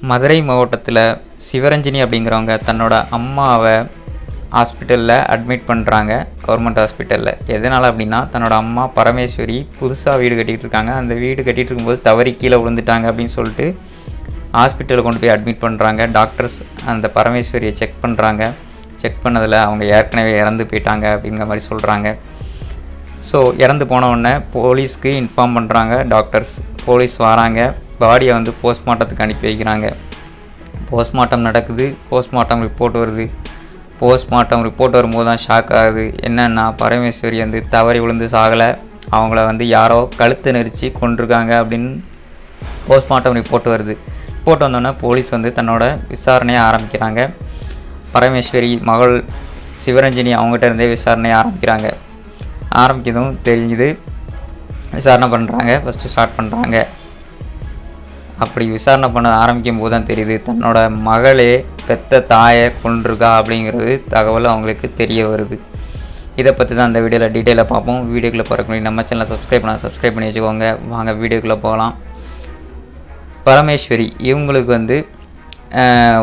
மதுரை மாவட்டத்தில் சிவரஞ்சினி அப்படிங்கிறவங்க தன்னோட அம்மாவை ஹாஸ்பிட்டலில் அட்மிட் பண்ணுறாங்க கவர்மெண்ட் ஹாஸ்பிட்டலில் எதனால் அப்படின்னா தன்னோட அம்மா பரமேஸ்வரி புதுசாக வீடு கட்டிகிட்டு இருக்காங்க. அந்த வீடு கட்டிகிட்டு இருக்கும்போது தவறி கீழே விழுந்துட்டாங்க அப்படின்னு சொல்லிட்டு ஹாஸ்பிட்டலில் கொண்டு போய் அட்மிட் பண்ணுறாங்க டாக்டர்ஸ் அந்த பரமேஸ்வரியை செக் பண்ணுறாங்க செக் பண்ணதில் அவங்க ஏற்கனவே இறந்து போயிட்டாங்க அப்படிங்கிற மாதிரி சொல்கிறாங்க ஸோ இறந்து போன உடனே போலீஸ்க்கு இன்ஃபார்ம் பண்ணுறாங்க டாக்டர்ஸ் போலீஸ் வராங்க. பாடியை வந்து போஸ்ட்மார்ட்டத்துக்கு அனுப்பி வைக்கிறாங்க. போஸ்ட்மார்ட்டம் நடக்குது. போஸ்ட்மார்ட்டம் ரிப்போர்ட் வருது. போஸ்ட்மார்ட்டம் ரிப்போர்ட் வரும்போது தான் ஷாக் ஆகுது. என்னென்னா பரமேஸ்வரி வந்து தவறி விழுந்து சாகலை. அவங்கள வந்து யாரோ கழுத்தை நெரிச்சு கொண்டிருக்காங்க அப்படின்னு போஸ்ட்மார்ட்டம் ரிப்போர்ட் வருது. ரிப்போர்ட் வந்தோடனே போலீஸ் வந்து தன்னோட விசாரணையை ஆரம்பிக்கிறாங்க. பரமேஸ்வரி மகள் சிவரஞ்சினி அவங்ககிட்ட இருந்தே விசாரணையை ஆரம்பிக்கிறாங்க. ஆரம்பிக்கதும் தெரிஞ்சுது. விசாரணை பண்ணுறாங்க ஃபஸ்ட்டு ஸ்டார்ட் பண்ணுறாங்க அப்படி விசாரணை பண்ண ஆரம்பிக்கும் போது தான் தெரியுது தன்னோட மகளே பெத்த தாயை கொண்டிருக்கா அப்படிங்கிறது தகவல் அவங்களுக்கு தெரிய வருது. இதை பற்றி தான் அந்த வீடியோவில் டீட்டெயிலாக பார்ப்போம். வீடியோக்குள்ளே போகிறக்கு நம்ம சேனலை சப்ஸ்கிரைப் பண்ண சப்ஸ்கிரைப் பண்ணி வச்சுக்கோங்க. வாங்க வீடியோக்குள்ளே போகலாம். பரமேஸ்வரி இவங்களுக்கு வந்து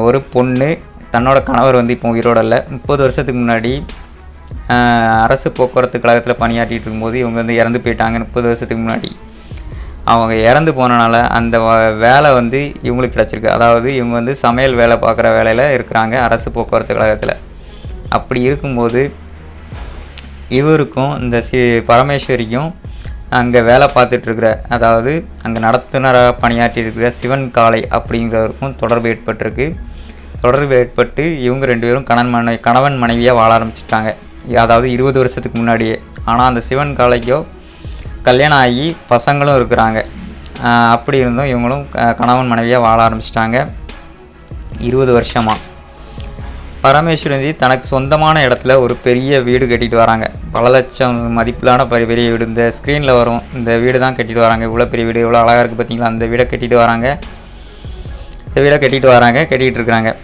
ஒரு பொண்ணு தன்னோட கணவர் வந்து இப்போ உயிரோட இல்லை. முப்பது வருஷத்துக்கு முன்னாடி அரசு போக்குவரத்து கழகத்தில் பணியாற்றிட்டு இருக்கும்போது இவங்க வந்து இறந்து போயிட்டாங்க முப்பது வருஷத்துக்கு முன்னாடி. அவங்க இறந்து போனனால அந்த வ- வேலை வந்து இவங்களுக்கு கிடச்சிருக்கு. அதாவது இவங்க வந்து சமையல் வேலை பார்க்குற வேலையில் இருக்கிறாங்க அரசு போக்குவரத்து கழகத்தில். அப்படி இருக்கும்போது இவருக்கும் இந்த சி பரமேஸ்வரிக்கும் அங்கே வேலை பார்த்துட்ருக்கிற அதாவது அங்கே நடத்துனராக பணியாற்றி இருக்கிற சிவன் காளை அப்படிங்கிறவருக்கும் தொடர்பு ஏற்பட்டிருக்கு. தொடர்பு ஏற்பட்டு இவங்க ரெண்டு பேரும் கணவன் மனை கணவன் மனைவியாக வாழ ஆரம்பிச்சிட்டாங்க. அதாவது இருபது வருஷத்துக்கு முன்னாடியே. ஆனால் அந்த சிவன் காளைக்கோ கல்யாணம் ஆகி பசங்களும் இருக்கிறாங்க. அப்படி இருந்தும் இவங்களும் க- கணவன் மனைவியாக வாழ ஆரம்பிச்சிட்டாங்க. இருபது வருஷமாக பரமேஸ்வரன் தனக்கு சொந்தமான இடத்துல ஒரு பெரிய வீடு கட்டிட்டு வராங்க. பல லட்சம் மதிப்பிலான பெரிய பெரிய வீடு. இந்த ஸ்க்ரீனில் வரும். இந்த வீடு தான் கட்டிட்டு வராங்க. இவ்வளோ பெரிய வீடு இவ்வளோ அழகாக இருக்குது பார்த்தீங்களா அந்த வீடை கட்டிட்டு வராங்க. இந்த வீடை கட்டிட்டு வராங்க கட்டிகிட்டு இருக்கிறாங்க.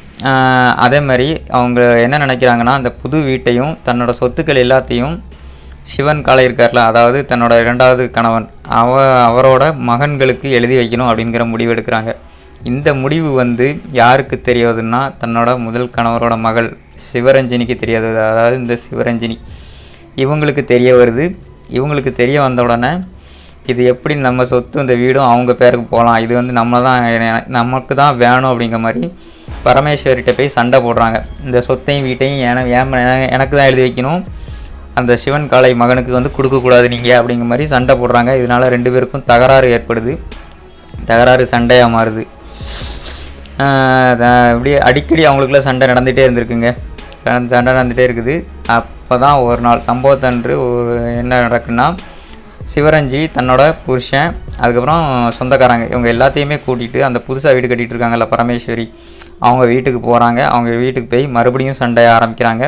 அதே மாதிரி அவங்க என்ன நினைக்கிறாங்கன்னா அந்த புது வீட்டையும் தன்னோட சொத்துக்கள் எல்லாத்தையும் சிவன் காலை இருக்கார்ல அதாவது தன்னோட இரண்டாவது கணவன். அவ அவரோட மகன்களுக்கு எழுதி வைக்கணும் அப்படிங்கிற முடிவு எடுக்கிறாங்க. இந்த முடிவு வந்து யாருக்கு தெரியாதுன்னா தன்னோட முதல் கணவரோட மகள் சிவரஞ்சினிக்கு தெரியாது. அதாவது இந்த சிவரஞ்சினி. இவங்களுக்கு தெரிய வருது. இவங்களுக்கு தெரிய வந்த உடனே இது எப்படி நம்ம சொத்து இந்த வீடும் அவங்க பேருக்கு போகலாம். இது வந்து நம்ம தான் நமக்கு தான் வேணும் அப்படிங்கிற மாதிரி பரமேஸ்வரிட்ட போய் சண்டை போடுறாங்க. இந்த சொத்தையும் வீட்டையும் என ஏன் எனக்கு தான் எழுதி வைக்கணும். அந்த சிவன் காளை மகனுக்கு வந்து கொடுக்கக்கூடாது நீங்கள் அப்படிங்கிற மாதிரி சண்டை போடுறாங்க. இதனால் ரெண்டு பேருக்கும் தகராறு ஏற்படுது. தகராறு சண்டையாக மாறுது. ஆஹ் இப்படியே அடிக்கடி அவங்களுக்குள்ள சண்டை நடந்துகிட்டே இருந்திருக்குங்க. சண்டை சண்டை நடந்துகிட்டே இருக்குது. அப்போ தான் ஒரு நாள் சம்பவத்தன்று என்ன நடக்குன்னா சிவரஞ்சி தன்னோட புருஷன் அதுக்கப்புறம் சொந்தக்காரங்க இவங்க எல்லாத்தையுமே கூட்டிகிட்டு அந்த புதுசாக வீடு கட்டிகிட்டு இருக்காங்கல்ல பரமேஸ்வரி அவங்க வீட்டுக்கு போகிறாங்க அவங்க வீட்டுக்கு போய் மறுபடியும் சண்டையை ஆரம்பிக்கிறாங்க.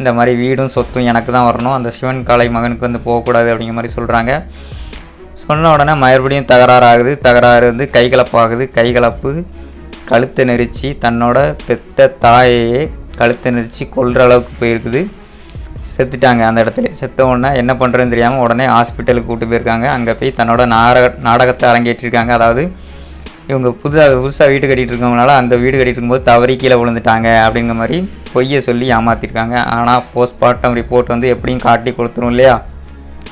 இந்த மாதிரி வீடும் சொத்தும் எனக்கு தான் வரணும். அந்த சிவன் காளை மகனுக்கு வந்து போகக்கூடாது அப்படிங்கிற மாதிரி சொல்கிறாங்க சொன்ன உடனே மறுபடியும் தகராறு ஆகுது தகராறு வந்து கைகலப்பாகுது. கைகலப்பு கழுத்தை நெரிச்சு தன்னோட பெத்த தாயையே கழுத்தை நெரிச்சு கொல்ற அளவுக்கு போயிருக்குது. செத்துட்டாங்க அந்த இடத்துல. செத்த உடனே என்ன பண்ணுறதுன்னு தெரியாமல் உடனே ஹாஸ்பிட்டலுக்கு கூப்பிட்டு போயிருக்காங்க. அங்கே போய் தன்னோட நாடக நாடகத்தை அரங்கேற்றிருக்காங்க. அதாவது இவங்க புதுசாக புதுசாக வீடு கட்டிகிட்டு இருக்கவங்களால அந்த வீடு கட்டிகிட்டு இருக்கும்போது தவறி கீழே விழுந்துட்டாங்க அப்படிங்கிற மாதிரி பொய்யை சொல்லி ஏமாற்றிருக்காங்க ஆனால் போஸ்ட்மார்ட்டம் ரிப்போர்ட் வந்து எப்படியும் காட்டி கொடுத்துரும் இல்லையா?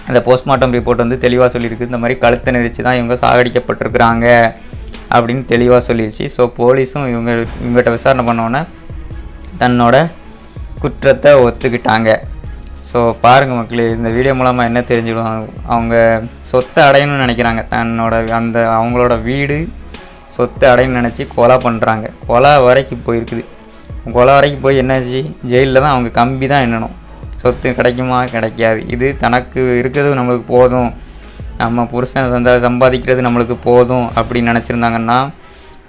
அந்த போஸ்ட்மார்ட்டம் ரிப்போர்ட் வந்து தெளிவாக சொல்லியிருக்கு. இந்த மாதிரி கழுத்தை நெரிச்சு தான் இவங்க சாகடிக்கப்பட்டிருக்கிறாங்க அப்படின்னு தெளிவாக சொல்லிடுச்சு ஸோ போலீஸும் இவங்க இவங்ககிட்ட விசாரணை பண்ணோன்னே தன்னோட குற்றத்தை ஒத்துக்கிட்டாங்க. ஸோ பாருங்கள் மக்களே இந்த வீடியோ மூலமாக என்ன தெரிஞ்சிடும் அவங்க சொத்தை அடையணும்னு நினைக்கிறாங்க. தன்னோட அந்த அவங்களோட வீடு சொத்து அடைன்னு நினச்சி கொலை பண்ணுறாங்க கொலை வரைக்கும் போயிருக்குது. கொலை வரைக்கும் போய் என்னாச்சு? ஜெயிலில் தான் அவங்க கம்பி தான் எண்ணணும். சொத்து கிடைக்குமா? கிடைக்காது. இது தனக்கு இருக்கிறது நம்மளுக்கு போதும். நம்ம புருஷன் சந்தா சம்பாதிக்கிறது நம்மளுக்கு போதும் அப்படின்னு நினச்சிருந்தாங்கன்னா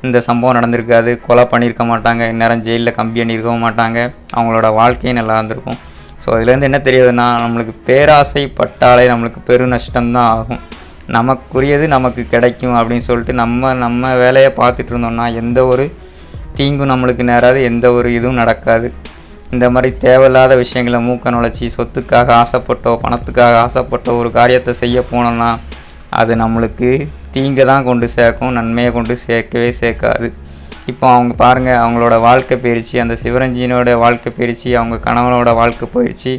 இந்த சம்பவம் நடந்திருக்காது. கொலை பண்ணியிருக்க மாட்டாங்க. இந்நேரம் ஜெயிலில் கம்பி அணியிருக்கவும் மாட்டாங்க. அவங்களோட வாழ்க்கையும் நல்லா இருந்திருக்கும். ஸோ அதுலேருந்து என்ன தெரியுதுன்னா நம்மளுக்கு பேராசை பட்டாலே நம்மளுக்கு பெரு நஷ்டம்தான் ஆகும். நமக்குரியது நமக்கு கிடைக்கும் அப்படின்னு சொல்லிட்டு நம்ம நம்ம வேலையை பார்த்துட்டு இருந்தோம்னா எந்த ஒரு தீங்கும் நம்மளுக்கு நேராது எந்த ஒரு இதுவும் நடக்காது. இந்த மாதிரி தேவையில்லாத விஷயங்களை மூக்க நுழைச்சி சொத்துக்காக ஆசைப்பட்டோ பணத்துக்காக ஆசைப்பட்டோ ஒரு காரியத்தை செய்ய போனோம்னா அது நம்மளுக்கு தீங்கை தான் கொண்டு சேர்க்கும் நன்மையை கொண்டு சேர்க்கவே சேர்க்காது. இப்போ அவங்க பாருங்கள் அவங்களோட வாழ்க்கை போயிடுச்சு அந்த சிவரஞ்சினோட வாழ்க்கை போயிடுச்சு அவங்க கணவனோட வாழ்க்கை போயிடுச்சு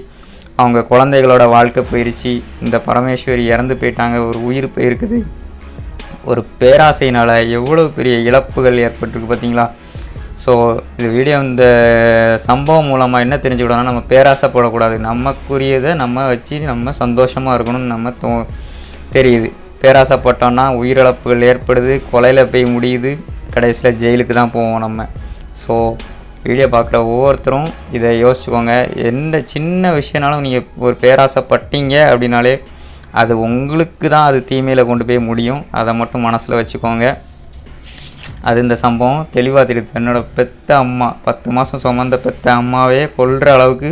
அவங்க குழந்தைகளோட வாழ்க்கை போயிடுச்சு இந்த பரமேஸ்வரி இறந்து போயிட்டாங்க. ஒரு உயிர் போயிருக்குது. ஒரு பேராசையினால் எவ்வளோ பெரிய இழப்புகள் ஏற்பட்டிருக்கு பார்த்தீங்களா? ஸோ இந்த வீடியோ இந்த சம்பவம் மூலமாக என்ன தெரிஞ்சுக்கிட்டோம்னா நம்ம பேராசைப்படக்கூடாது நமக்குரியதை நம்ம வச்சு நம்ம சந்தோஷமாக இருக்கணும்னு நம்ம தோ தெரியுது. பேராசைப்பட்டோன்னா உயிரிழப்புகள் ஏற்படுது. கொலையில் போய் முடியுது. கடைசியில் ஜெயிலுக்கு தான் போவோம் நம்ம. ஸோ வீடியோ பார்க்குற ஒவ்வொருத்தரும் இதை யோசிச்சுக்கோங்க. எந்த சின்ன விஷயனாலும் நீங்கள் ஒரு பேராசைப்பட்டீங்க அப்படின்னாலே அது உங்களுக்கு தான் அது தீமையில் கொண்டு போய் முடியும். அதை மட்டும் மனசில் வச்சுக்கோங்க. அது இந்த சம்பவம் தெளிவாக தெரியுது. என்னோடய பெத்த அம்மா பத்து மாதம் சுமந்த பெத்த அம்மாவே கொல்கிற அளவுக்கு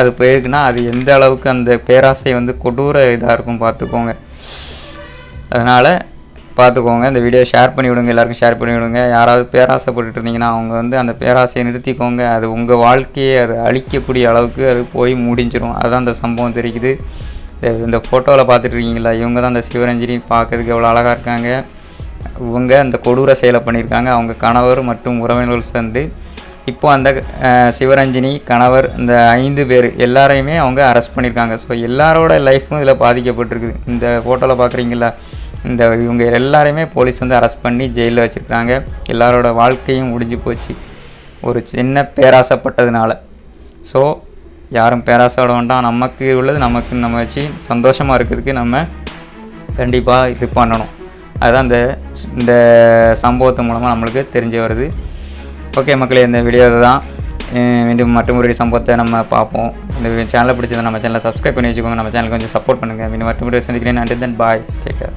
அது போயிருக்குன்னா அது எந்த அளவுக்கு அந்த பேராசை வந்து கொடூர இதாக இருக்கும் பார்த்துக்கோங்க. அதனால் பார்த்துக்கோங்க இந்த வீடியோ ஷேர் பண்ணி விடுங்க எல்லாருக்கும் ஷேர் பண்ணி விடுங்க யாராவது பேராசைப்பட்டு இருந்தீங்கன்னா அவங்க வந்து அந்த பேராசையை நிறுத்திக்கோங்க. அது உங்கள் வாழ்க்கையை அது அழிக்கக்கூடிய அளவுக்கு அது போய் முடிஞ்சிடும் அதுதான் அந்த சம்பவம் தெரியுது. இந்த- ஃபோட்டோவில் பார்த்துட்டு இருக்கீங்களா இவங்க தான் அந்த சிவரஞ்சனி பார்க்கறதுக்கு எவ்வளோ அழகாக இருக்காங்க. இவங்க அந்த கொடூர செயலை பண்ணியிருக்காங்க. அவங்க கணவர் மற்றும் உறவினர்கள் சேர்ந்து. இப்போ அந்த சிவரஞ்சினி கணவர் இந்த ஐந்து பேர் எல்லாரையுமே அவங்க அரெஸ்ட் பண்ணியிருக்காங்க. ஸோ எல்லாரோட லைஃப்பும் இதில் பாதிக்கப்பட்டிருக்குது. இந்த ஃபோட்டோவில் பார்க்குறீங்களா? இந்த இவங்க எல்லாரையுமே போலீஸ் வந்து அரெஸ்ட் பண்ணி ஜெயிலில் வச்சுருக்காங்க எல்லாரோட வாழ்க்கையும் முடிஞ்சு போச்சு. ஒரு சின்ன பேராசைப்பட்டதுனால. ஸோ யாரும் பேராசைப்பட வேண்டாம். நமக்கு உள்ளது நமக்கு நம்ம வச்சு சந்தோஷமாக இருக்கிறதுக்கு நம்ம கண்டிப்பாக இது பண்ணணும். அதுதான் இந்த இந்த சம்பவத்து மூலமாக நம்மளுக்கு தெரிஞ்சு வருது. ஓகே மக்களே இந்த வீடியோ தான் அஹ் மீண்டும் மற்றும் சம்பவத்தை நம்ம பார்ப்போம். இந்த சேனலை பிடிச்சதை நம்ம சேனலை சப்ஸ்கிரைப் பண்ணி வச்சுக்கோங்க. நம்ம சேனலுக்கு கொஞ்சம் சப்போர்ட் பண்ணுங்கள் மீண்டும் மற்ற வீடியோ சந்திக்கிறேன். நன்றி தென் பாய் டேக் கேர்